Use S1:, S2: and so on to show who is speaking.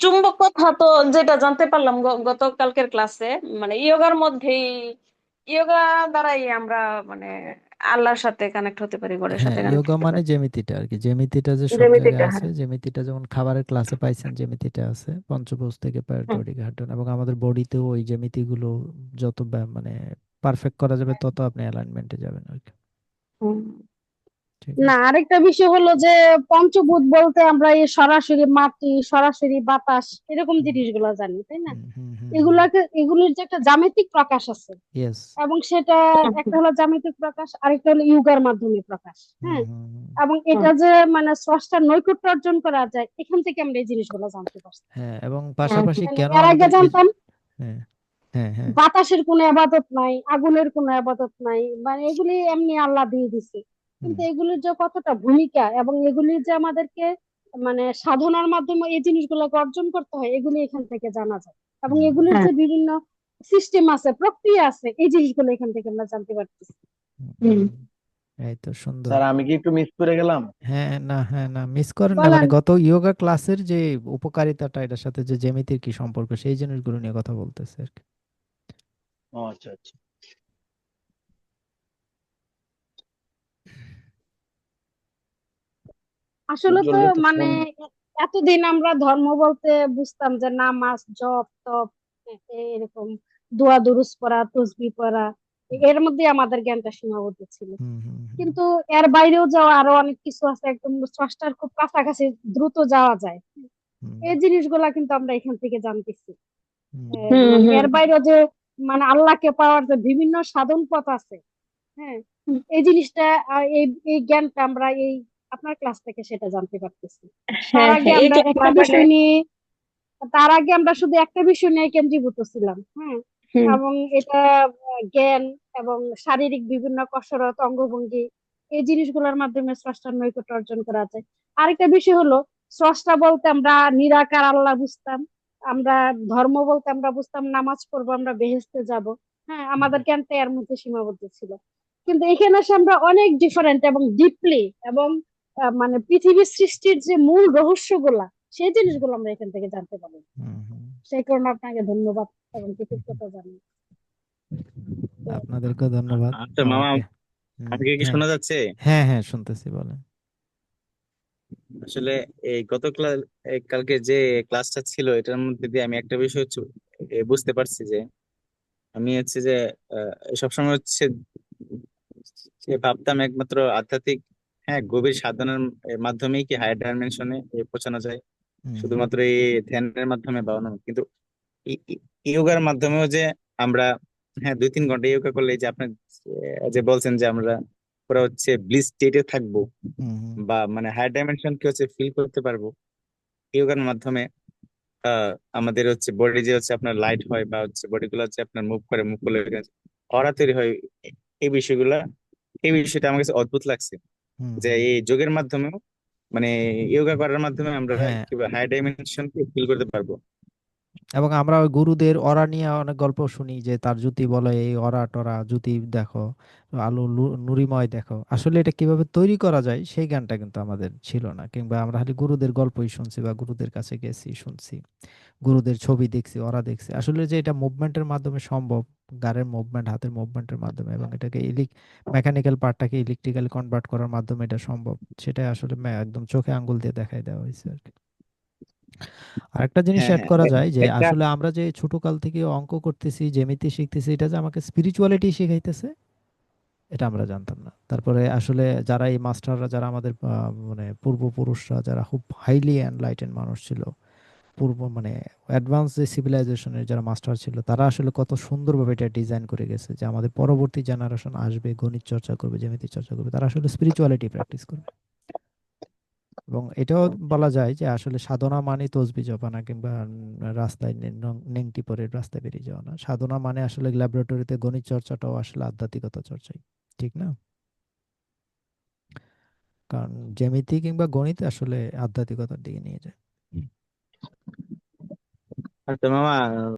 S1: চুম্বক কথা তো যেটা জানতে পারলাম গতকালকের ক্লাসে মানে ইয়োগার মধ্যেই ইয়োগা দ্বারাই আমরা মানে আল্লাহর সাথে কানেক্ট হতে পারি গডের
S2: হ্যাঁ
S1: সাথে কানেক্ট
S2: যোগা
S1: হতে
S2: মানে
S1: পারি।
S2: জ্যামিতিটা আর কি জ্যামিতিটা যে সব জায়গায়
S1: জ্যামিতিটা
S2: আছে
S1: হ্যাঁ
S2: জ্যামিতিটা যেমন খাবারের ক্লাসে পাইছেন জ্যামিতিটা আছে পঞ্চভুজ থেকে পাইরেটরিক হাঁটুন এবং আমাদের বডিতেও ওই জ্যামিতিগুলো যত ব্যা- মানে পারফেক্ট করা যাবে তত আপনি অ্যালাইনমেন্টে যাবেন আর কি
S1: হুম।
S3: না আরেকটা বিষয় হলো যে পঞ্চভূত বলতে আমরা এই সরাসরি মাটি সরাসরি বাতাস এরকম জিনিসগুলো জানি তাই না? এগুলাকে এগুলির যে একটা জ্যামিতিক প্রকাশ আছে এবং সেটা একটা হলো জ্যামিতিক প্রকাশ আরেকটা হলো ইউগার মাধ্যমে প্রকাশ হ্যাঁ? এবং এটা যে মানে স্রষ্টার নৈকট্য অর্জন করা যায় এখান থেকে আমরা এই জিনিসগুলো জানতে পারছি।
S2: হ্যাঁ এবং পাশাপাশি
S3: মানে
S2: কেন
S3: এর আগে জানতাম
S2: হ্যাঁ হ্যাঁ হ্যাঁ।
S3: বাতাসের কোনো আবাদত নাই আগুনের কোনো আবাদত নাই মানে এগুলি এমনি আল্লাহ দিয়ে দিছে। কিন্তু এগুলির যে কতটা ভূমিকা এবং এগুলি যে আমাদেরকে মানে সাধনার মাধ্যমে এই জিনিসগুলোকে অর্জন করতে হয় এগুলি এখান থেকে জানা যায়। এবং এগুলির
S1: হ্যাঁ।
S3: যে বিভিন্ন সিস্টেম আছে প্রক্রিয়া আছে এই জিনিসগুলো এখান থেকে আমরা জানতে পারতেছি।
S2: এই তো সুন্দর।
S4: স্যার আমি কি একটু মিস করে গেলাম?
S2: হ্যাঁ না হ্যাঁ না মিস করেন না।
S3: বলেন।
S2: মানে গত যোগা ক্লাসের যে উপকারিতাটা এটার সাথে যে জ্যামিতির কি সম্পর্ক সেই জিনিসগুলো নিয়ে কথা বলতেছে আর কি।
S4: ও আচ্ছা আচ্ছা।
S3: আসলে তো মানে এতদিন আমরা ধর্ম বলতে বুঝতাম যে নামাজ জপ তপ এরকম দোয়া দুরুজ পড়া তসবিহ পড়া এর মধ্যে আমাদের জ্ঞানটা সীমাবদ্ধ ছিল। কিন্তু এর বাইরেও যাওয়া আরও অনেক কিছু আছে একদম স্রষ্টার খুব কাছাকাছি দ্রুত যাওয়া যায়। এই জিনিসগুলা কিন্তু আমরা এখান থেকে জানতেছি। মানে এর বাইরেও যে মানে আল্লাহকে পাওয়ার যে বিভিন্ন সাধন পথ আছে হ্যাঁ এই জিনিসটা এই এই জ্ঞানটা আমরা এই আপনার ক্লাস থেকে সেটা জানতে পারতেছি। তার
S1: হ্যাঁ
S3: আগে
S1: হ্যাঁ
S3: আমরা একটা বিষয় নিয়ে তার আগে আমরা শুধু একটা বিষয় নিয়ে কেন্দ্রীভূত ছিলাম হ্যাঁ? এবং এটা জ্ঞান এবং শারীরিক বিভিন্ন কসরত অঙ্গভঙ্গি এই জিনিসগুলোর মাধ্যমে স্রষ্টার নৈকট্য অর্জন করা যায়। আরেকটা বিষয় হলো স্রষ্টা বলতে আমরা নিরাকার আল্লাহ বুঝতাম আমরা ধর্ম বলতে আমরা বুঝতাম নামাজ পড়ব আমরা বেহেস্তে যাব হ্যাঁ? আমাদের জ্ঞানটা এর মধ্যে সীমাবদ্ধ ছিল। কিন্তু এখানে এসে আমরা অনেক ডিফারেন্ট এবং ডিপলি এবং মানে পৃথিবীর সৃষ্টির যে মূল রহস্যগুলা সেই জিনিসগুলো আমরা এখান থেকে জানতে পারি সেই কারণে আপনাকে ধন্যবাদ এবং কৃতজ্ঞতা জানাই।
S2: আপনাদেরকেও ধন্যবাদ।
S5: আচ্ছা মামা
S2: আমাকে
S5: কি
S2: হ্যাঁ।
S5: শোনা যাচ্ছে?
S2: হ্যাঁ হ্যাঁ শুনতেছি বলেন।
S5: আসলে এই গত ক্লাস কালকে যে ক্লাসটা ছিল এটার মধ্যে দিয়ে আমি একটা বিষয় হচ্ছে বুঝতে পারছি যে আমি হচ্ছে যে আহ, সবসময় হচ্ছে ভাবতাম একমাত্র আধ্যাত্মিক হ্যাঁ গভীর সাধনার মাধ্যমেই কি হায়ার ডাইমেনশনে পৌঁছানো যায়? শুধুমাত্র এই ধ্যানের মাধ্যমে বা অন্য কিন্তু ইয়োগার মাধ্যমেও যে আমরা হ্যাঁ দুই তিন ঘণ্টা ইয়োগা করলে যে আপনি যে বলছেন যে আমরা পুরো হচ্ছে ব্লিস স্টেটে থাকব বা মানে হায়ার ডাইমেনশন কি হচ্ছে ফিল করতে পারব ইয়োগার মাধ্যমে আহ আমাদের হচ্ছে বডি যে হচ্ছে আপনার লাইট হয় বা হচ্ছে বডি গুলো হচ্ছে আপনার মুভ করে মুভ করলে অরা তৈরি হয় এই বিষয়গুলা এই বিষয়টা আমার কাছে অদ্ভুত লাগছে। যে এই যোগের মাধ্যমেও মানে ইয়োগা করার মাধ্যমে আমরা
S2: হ্যাঁ।
S5: কীভাবে হায়ার ডাইমেনশন কে ফিল করতে পারব।
S2: এবং আমরা ওই গুরুদের অরা নিয়ে অনেক গল্প শুনি যে তার জুতি বলে, এই অরা টরা জুতি দেখো, আলো নুরিময় দেখো। আসলে এটা কীভাবে তৈরি করা যায় সেই জ্ঞানটা কিন্তু আমাদের ছিল না। কিংবা আমরা খালি গুরুদের গল্পই শুনছি বা গুরুদের কাছে গেছি, শুনছি, গুরুদের ছবি দেখছি ওরা দেখছি। আসলে যে এটা মুভমেন্টের মাধ্যমে সম্ভব গাড়ের মুভমেন্ট হাতের মুভমেন্টের মাধ্যমে এবং এটাকে ইলেক মেকানিক্যাল পার্টটাকে ইলেকট্রিক্যালি কনভার্ট করার মাধ্যমে এটা সম্ভব, সেটাই আসলে একদম চোখে আঙ্গুল দিয়ে দেখাই দেওয়া হয়েছে আর কি। আরেকটা জিনিস
S5: হ্যাঁ
S2: অ্যাড
S5: হ্যাঁ
S2: করা
S5: এ-
S2: যায় যে আসলে আমরা যে ছোটকাল থেকে অঙ্ক করতেছি জ্যামিতি শিখতেছি এটা যে আমাকে স্পিরিচুয়ালিটি শিখাইতেছে এটা আমরা জানতাম না। তারপরে আসলে যারা এই মাস্টাররা যারা আমাদের আহ, মানে পূর্বপুরুষরা যারা খুব হাইলি এনলাইটেন মানুষ ছিল পূর্ব মানে অ্যাডভান্স যে সিভিলাইজেশনের যারা মাস্টার ছিল তারা আসলে কত সুন্দরভাবে এটা ডিজাইন করে গেছে যে আমাদের পরবর্তী জেনারেশন আসবে গণিত চর্চা করবে জ্যামিতি চর্চা করবে তারা আসলে স্পিরিচুয়ালিটি প্র্যাকটিস করবে। এবং এটাও বলা যায় যে আসলে সাধনা মানে তসবি জপা না কিংবা রাস্তায় নেংটি পরে রাস্তায় বেরিয়ে যাওয়া না। সাধনা মানে আসলে ল্যাবরেটরিতে গণিত চর্চাটাও আসলে আধ্যাত্মিকতা চর্চাই ঠিক না? কারণ জ্যামিতি কিংবা গণিত আসলে আধ্যাত্মিকতার দিকে নিয়ে যায়।
S5: আচ্ছা মামা